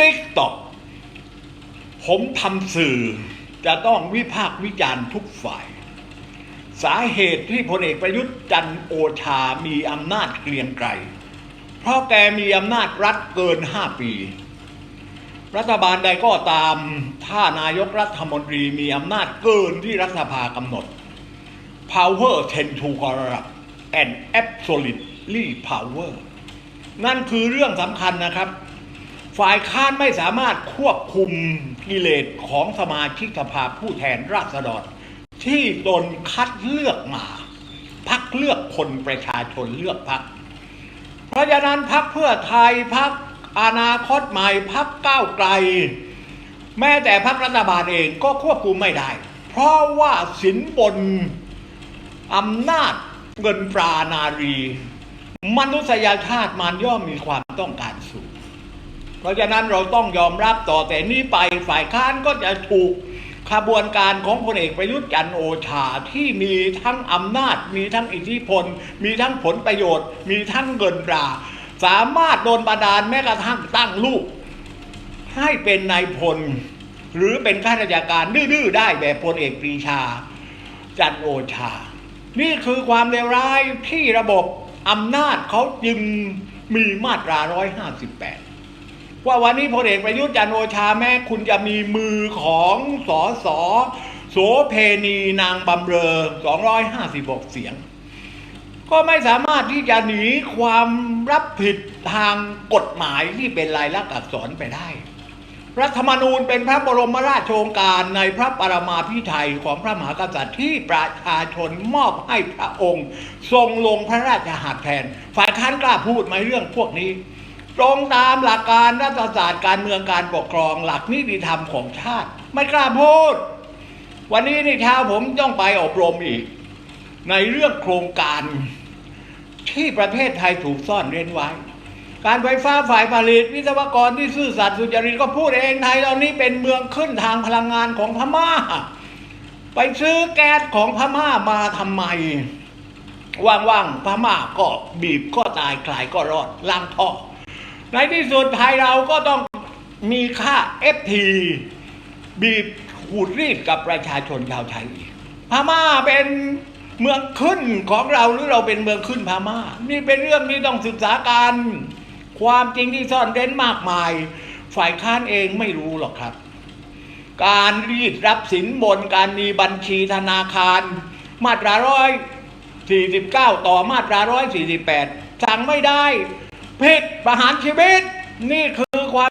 ติ๊กตอกผมทำสื่อจะต้องวิพากษ์วิจารณ์ทุกฝ่าย สาเหตุที่พลเอกประยุทธ์จันโอชามีอำนาจเกรียงไกรเพราะแกมีอำนาจรัฐเกิน 5 ปี รัฐบาลใดก็ตาม ถ้านายกรัฐมนตรีมีอำนาจเกินที่รัฐสภากำหนด power tend to corrupt and absolutely power นั่นคือเรื่องสำคัญนะครับ ฝ่ายค้านไม่สามารถควบคุมกิเลสของสมาชิกสภาผู้แทนราษฎร ที่ตนคัดเลือกมาพักเลือกคนประชาชนเลือกพัก เพราะฉะนั้นพักเพื่อไทยพักอนาคตใหม่พักก้าวไกล แม้แต่พักรัฐบาลเองก็ควบคุมไม่ได้ เพราะว่าสินบนอำนาจเงินปรานารี มนุษยชาติมันย่อมมีความต้องการสูง เพราะฉะนั้นเราต้องยอมรับต่อแต่นี้ไปฝ่ายค้านก็จะถูกขบวนการของพลเอกประยุทธ์จันโอชาที่มีทั้งอำนาจ มีทั้งอิทธิพล มีทั้งผลประโยชน์ มีทั้งเงินตรา สามารถโดนบันดาลแม้กระทั่งตั้งลูก ให้เป็นนายพล หรือเป็นข้าราชการดื้อๆได้แบบพลเอกปรีชา จันโอชา นี่คือความเลวร้ายที่ระบบอำนาจเขาจึงมีมาตรา 158 ว่าวันนี้พลเอกประยุทธ์จันโอชาแม้คุณจะมีมือของสอสอโสเพณีนางบำเรอ256 เสียง ก็ไม่สามารถที่จะหนีความรับผิดทางกฎหมายที่เป็นลายลักษณ์อักษรไปได้ รัฐธรรมนูญเป็นพระบรมราชโองการในพระปรมาภิไธยของพระมหากษัตริย์ที่ประชาชนมอบให้พระองค์ ทรงลงพระราชหัตถ์แทน ฝ่ายค้านกล้าพูดไหมเรื่องพวกนี้ ตรงตามหลักการรัฐศาสตร์การเมืองการปกครองหลักนิติธรรมของชาติ ไม่กล้าพูด วันนี้ในเช้าผมต้องไปอบรมอีก ในเรื่องโครงการที่ประเทศไทยถูกซ่อนเร้นไว้ การไฟฟ้าฝ่ายผลิต วิศวกรที่ซื่อสัตย์สุจริตก็พูดเองไทยเรานี้เป็นเมืองขึ้นทางพลังงานของพม่า ไปซื้อแก๊สของพม่ามาทำไมว่างๆพม่าก็บีบก็ตายคลายก็รอดล้างท่อ ในที่สุดไทยเราก็ต้องมีค่า FT บีบขูดรีดกับประชาชนชาวไทยอีกพม่าเป็นเมืองขึ้นของเราหรือเราเป็นเมืองขึ้นพม่า นี่เป็นเรื่องที่ต้องศึกษากันความจริงที่ซ่อนเร้นมากมาย ฝ่ายค้านเองไม่รู้หรอกครับ การรีดรับสินบนการมีบัญชีธนาคาร มาตราร้อยสี่สิบเก้าต่อมาตราร้อยสี่สิบแปดสั่งไม่ได้ ผิดประหารชีวิตนี่คือ